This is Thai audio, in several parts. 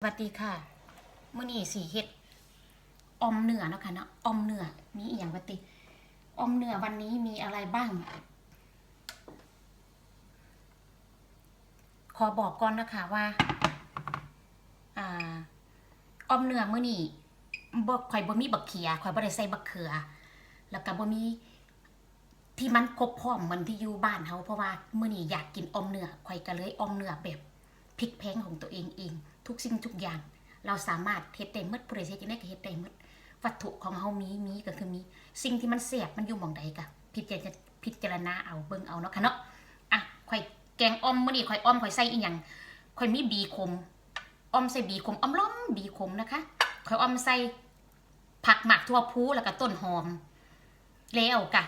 สวัสดีค่ะมื่อนี้สีเฮ็ดอมเนื้อเนาะคะเนาะอมเนื้อมีอีกอย่างปติอมเนื้อวันนี้มีอะไรบ้าง ขอบอกก่อนนะคะว่าอ่าออมเนื้อมื่อนี้บ่ข่อยบ่มีบักเขียข่อยบ่ได้ใส่บักเขือ แล้วก็บ่มีที่มันครบพร้อมเหมือนที่อยู่บ้านเฮาเพราะว่ามื่อนี้อยากกินอมเนื้อข่อยก็เลยออมเนื้อแบบพริกแพงของตัวเองเอง ทุกสิ่งทุกอย่าง เราสามารถเฮ็ดได้หมดผู้ใดเฮ็ดจังได๋ก็เฮ็ดได้หมดวัตถุของเฮามีมีก็คือมีสิ่งที่มันแซ่บมันอยู่หม่องใดก็พิจารณาพิจารณาเอาเบิ่งเอาเนาะค่ะเนาะอะข่อยแกงอ่อมมื้อนี้ข่อยอ่อมข่อยใส่อีหยังข่อยมีบีขมอ่อมใส่บีขมอ่อมล้อมบีขมนะคะข่อยอ่อมใส่ผักหมักทั่วพูแล้วก็ต้นหอม แล้วกะ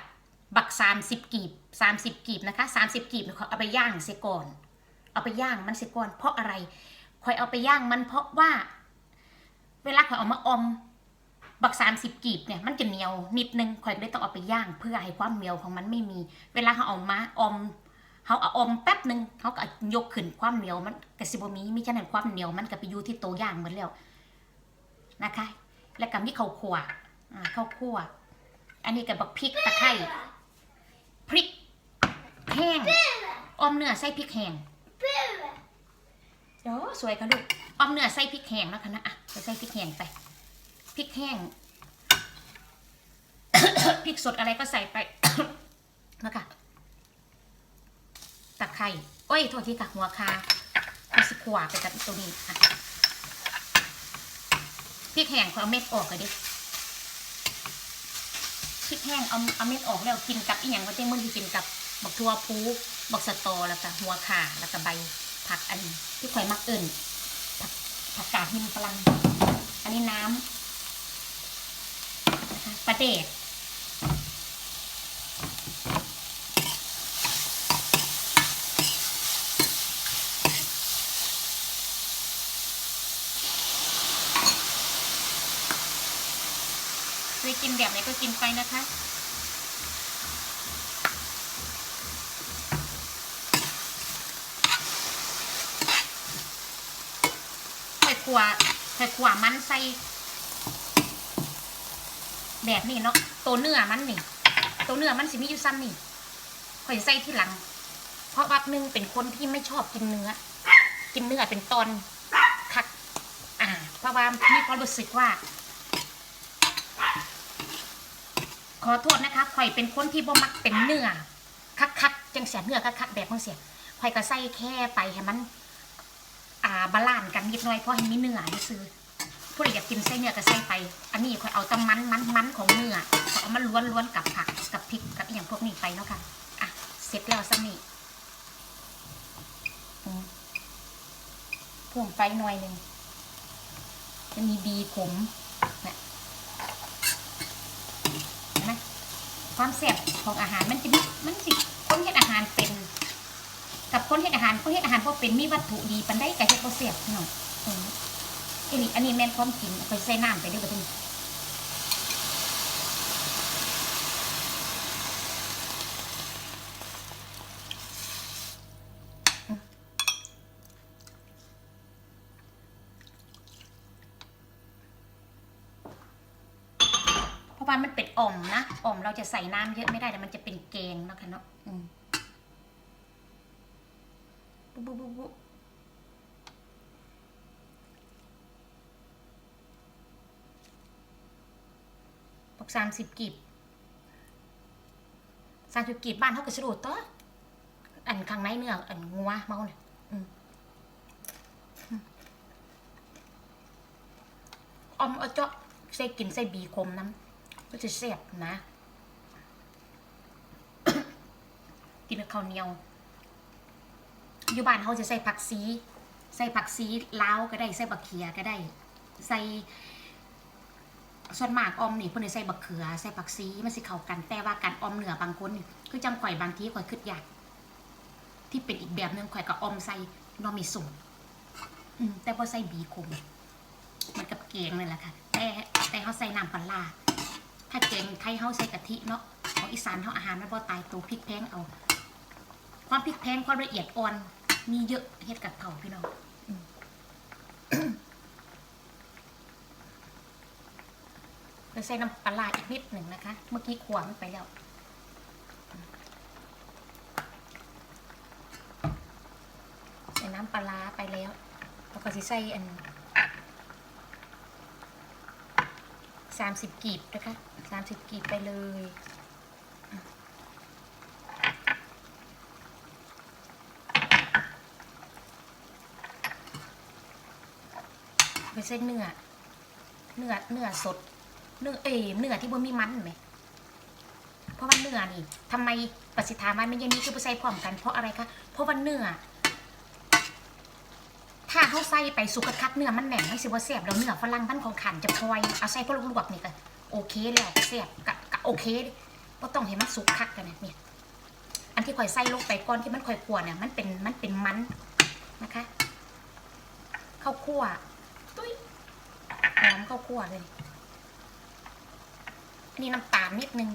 บัก30กีบ30กีบนะคะ30กีบเนี่ยเขาเอาไปย่างเสียก่อน เอาไปย่างมันเสียก่อน เพราะอะไร ข่อยเอาไปย่างมันเพราะว่า เวลาข่อยเอามาอม บักสามสิบกีบเนี่ยมันจะเหนียวนิดนึงข่อยเลยต้องเอาไปย่าง เพื่อให้ความเหนียวของมันไม่มี เวลาเขาเอามาอมเขาเอาอมแป๊บหนึ่งเขาก็ยกขึ้นความเหนียวมันกระสิบมีมิฉะนั้นความเหนียวมันก็ไปอยู่ที่โตย่างหมดแล้วนะคะ แล้วก็มีข้าวคั่วอ่าข้าวคั่ว อันนี้กับบักพริกตะไคร้พริกแห้งอมเนื้อใส่พริกแห้ง โอ้สวยค่ะลูกออมเนื้อใส่พริกแห้งนะคะนะอะใส่พริกแห้งไปพริกแห้งพริกสดอะไรก็ใส่ไปนะคะตะไคร้โอ้ยโทษทีค่ะหัวคาเอาสิขวาไปกับตัวนี้อะพริกแห้งขอเอาเม็ดออกเลยดิพริกแห้งเอาเอาเม็ดออกแล้วกินกับอีหยังก็เจ้มึงที่กินกับบักทั่วพูบักสะตอแล้วก็หัวข่าแล้วก็ใบ ผักอันที่ข่อยมักเอิ่นผักผักกาดหิมพลัง อันนี้น้ำนะคะปลาเดกเคยกินแบบไหนก็กินไปนะคะ ไข่ขวไข่ขวมันใส่แบบนี้เนาะตัวเนื้อมันนี่ตัวเนื้อมันสิมีอยู่ซ้ำนี่ข่อยใส่ที่หลัง เพราะว่านึงเป็นคนที่ไม่ชอบกินเนื้อ กินเนื้อเป็นตอนคัก อ่า เพราะว่ามีความรู้สึกว่า ขอโทษนะคะข่อยเป็นคนที่บ่มักเป็นเนื้อคักๆจังเสียเนื้อคักๆแบบของเสียข่อยก็ใส่แค่ไปให้มัน บาลานซ์กันนิดหน่อยเพราะให้มีเนื้อนี่ซื้อผู้ใดอยากกินไส้เนื้อก็ใส่ไป อันนี้ค่อยเอาตำมันมันมันของเนื้อเอามาล้วนล้วนกับผักกับพริกกับอย่างพวกนี้ไปเนาะค่ะอะเสร็จแล้วซ้ำนี่อืมเพิ่มไฟหน่อยหนึ่งจะมีดีขมเนี่ยเห็นไหมความแซ่บของอาหารมันจะมันสินเฮ็ดอาหารเป็น กับ คนเฮ็ดอาหารคนเฮ็ดอาหารพอเป็นมีวัตถุดีปันได้กับเฮ็ดบ่เสียบพี่น้องอืมอีหลีอันนี้แม่นความกินไปใส่น้ำไปด้อบัดนี้อืมเพราะว่ามันเป็นอ่อมนะอ่อมเราจะใส่น้ำเยอะไม่ได้แต่มันจะเป็นแกงเนาะค่ะเนาะอืม บปุ๊บปุ๊บปุ๊บบอกสามสิบกีบสามสิบกีบบ้านเขาก็สะดุดตัวอันข้างในเนื้ออันงัวเมาเนี่ยอมอืมออมเอาเจาะใส่กินใส่บีคมน้ำก็จะแซ่บนะ กินกับข้าวเหนียว อยู่บ้านเขาจะใส่ผักซี ใส่ผักซีลาวก็ได้ ใส่บักเขียก็ได้ ใส่ ส่วนมากอมนี่เพิ่นใส่บักเขือ ใส่ผักซีมันสิเข้ากัน แต่ว่าการอมเหนือบางคนนี่คือจังข่อยบางทีข่อยคิดอยาก ที่เป็นอีกแบบหนึงข่อยก็ออมใส่นอมีสุ่มแต่บ่ใส่บีคมมันกับแกงนั่แหละค่ะ แต่แต่เขาใส่น้ำปลาถ้าแกงไทยเขาใส่กะทิเนาะของอีสานเขาอาหารมันบ่ตายตัวพริกแพงเอาความพริกแพงความละเอียดอ่อน มีเยอะเห็ดกับเผาพี่น้องเราใส่น้ำปลาอีกนิดหนึ่งนะคะ เมื่อกี้ขวานไปแล้วใส่น้ำปลาไปแล้วเราก็สิใส่อันสามสิบกีบนะคะสามสิบกีบไปเลย ไปใส่เนื้อ เนื้อ เนื้อสด เนื้อเอ้เนื้อที่บ่มีมันไหม เพราะว่าเนื้อนี่ทำไมประสิทธามันไม่ยังนี้คือไปใส่พร้อมกันเพราะอะไรคะ เพราะว่าเนื้อ ถ้าเขาใส่ไปสุกคักเนื้อมันแหน่งไม่สิว่าแซ่บแล้วเนื้อฝรั่งบ้านของขันจะพลอยเอาใส่พวกลวกๆนี่ก็โอเคแล้วแซ่บกะกะโอเคก็ต้องเห็นมันสุกคักกันเนี่ยอันที่ข่อยใส่ลงไปก่อนที่มันข่อยกลัวเนี่ยมันเป็นมันเป็นมันนะคะข้าวคั่ว หอมข้าวคั่วเลยอันนี้น้ำตาลนิดนึง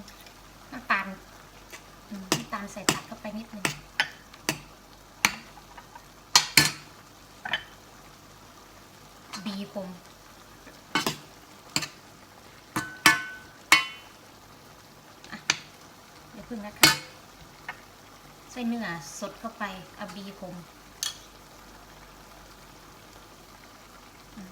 น้ำตาลน้ำตาลใส่ตัดเข้าไปนิดนึงบีคมเดี๋ยวพึ่งนะคะใส่เนื้อสดเข้าไปอบีคมอืม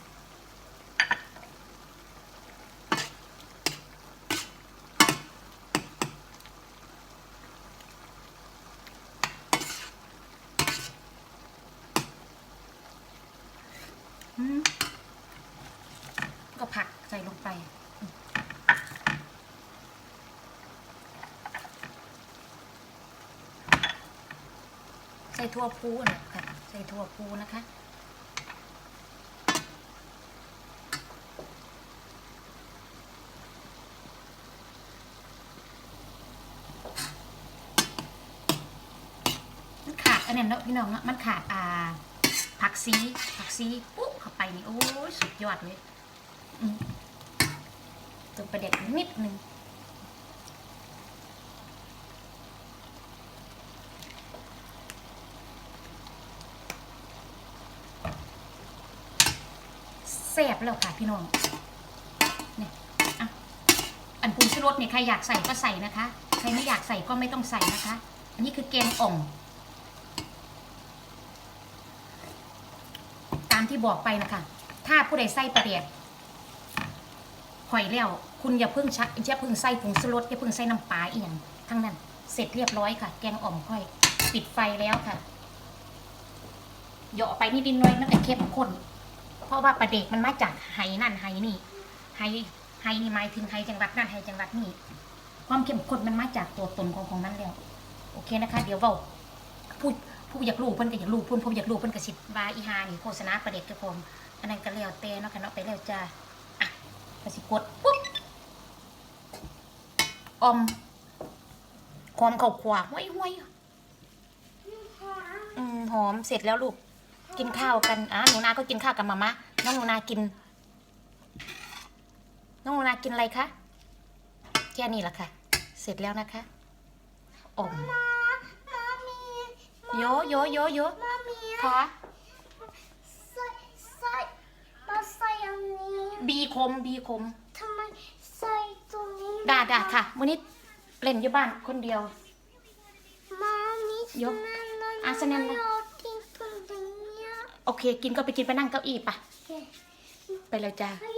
อืม ก็ผักใส่ลงไป ใส่ทั่วพูนะค่ะใส่ทั่วพูนะคะมันขาดอันนั้เนาะพี่น้องเนาะมันขาดอ่าผักซีผักซีปุ๊บเข้าไปนี่ โอ้ยสุดยอดเลยอืม ตัวประเด็กนิดนึงแซ่บแล้วค่ะพี่น้องเนี่ยอะอันปรุงชูรสเนี่ยใครอยากใส่ก็ใส่นะคะ ใครไม่อยากใส่ก็ไม่ต้องใส่นะคะ อันนี้คือแกงอ่องตามที่บอกไปนะคะ ถ้าผู้ใดใส่ประเดียด หอยแล้ว คุณอย่าเพิ่งชักอย่าเพิ่งใส่ผงชูรสอย่าเพิ่งใส่น้ำปลาเอียงทั้งนั้น เสร็จเรียบร้อยค่ะ แกงอ่อมค่อย ปิดไฟแล้วค่ะเหยาะไปนิดนิดน่อยมันก็เข้มข้น เพราะว่าประเด็กมันมาจากไหนั่นไหนี่ไหไหนี่หมายถึงไหจังหวัดนั่นไหจังหวัดนี่ความเข้มข้นมันมาจากตัวตนของของมันแล้ว โอเคนะคะ เดี๋ยวเบาพูดผู้อยากรู้เพิ่นก็อยากรู้เพิ่นผู้อยากรู้เพิ่นก็สิบาอีหานี่โฆษณาประเด็กกับผมอันนั้นก็แล้วแต่เนาะค่ะเนาะไปแล้วจ้า ก็สิกดปุ๊บอมหอมข้าวขวาห้วยห้วยอืมหอมเสร็จแล้วลูก กินข้าวกันอะหนูนา ก็กินข้าวกับมามะน้องหนูนากิน น้องหนูนากินอะไรคะแค่นี้แหละค่ะ เสร็จแล้วนะคะอมมามีโยโยโยโยมามีคะใส่ใส่มาใส่อันนี้ บีคมบีคมทำไมใส่ตรงนี้ด่าด่าค่ะวันนี้เล่นอยู่บ้านคนเดียว มามียกนั่นนั่นอะสนั่นนะ เราทิ้งตรงนี้โอเค กินก็ไปกินไปนั่งเก้าอี้ปะโอเคไปเลยจ้า ให้